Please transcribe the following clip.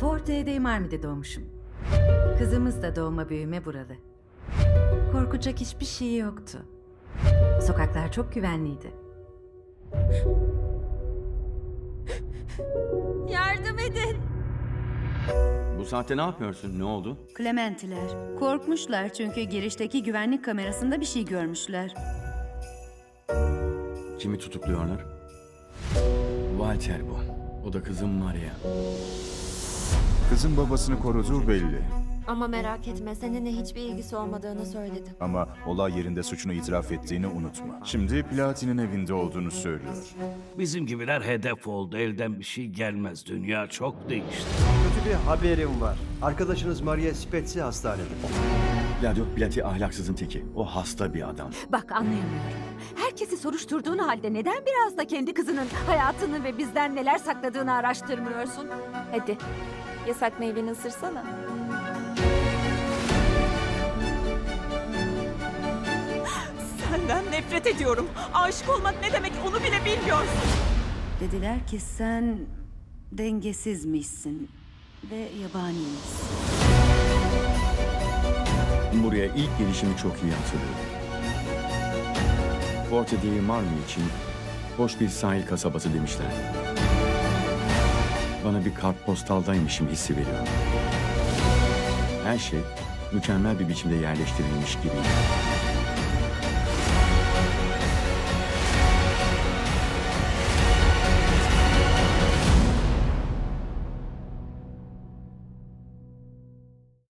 Forte de Marmi'de doğmuşum. Kızımız da doğma büyüme buralı. Korkacak hiçbir şey yoktu. Sokaklar çok güvenliydi. Yardım edin. Bu saatte ne yapıyorsun? Ne oldu? Clementiler. Korkmuşlar çünkü girişteki güvenlik kamerasında bir şey görmüşler. Kimi tutukluyorlar? Walter bu. O da kızım Maria. Kızın babasını koruduğu belli. Ama merak etme seninle hiçbir ilgisi olmadığını söyledi. Ama olay yerinde suçunu itiraf ettiğini unutma. Şimdi Platin'in evinde olduğunu söylüyor. Bizim gibiler hedef oldu. Elden bir şey gelmez. Dünya çok değişti. Kötü bir haberim var. Arkadaşınız Maria Spezzi hastanede. Gladio Plati ahlaksızın teki. O hasta bir adam. Bak anlayamıyorum. Herkesi soruşturduğun halde neden biraz da kendi kızının hayatını ve bizden neler sakladığını araştırmıyorsun? Hadi yasak meyveni ısırsana. Senden nefret ediyorum. Aşık olmak ne demek onu bile bilmiyorsun. Dediler ki sen dengesizmişsin ve yabaniymişsin. Buraya ilk gelişimi çok iyi hatırlıyorum. Forte di Marmi için boş bir sahil kasabası demişler. Bana bir kartpostaldaymışım hissi veriyor. Her şey mükemmel bir biçimde yerleştirilmiş gibi.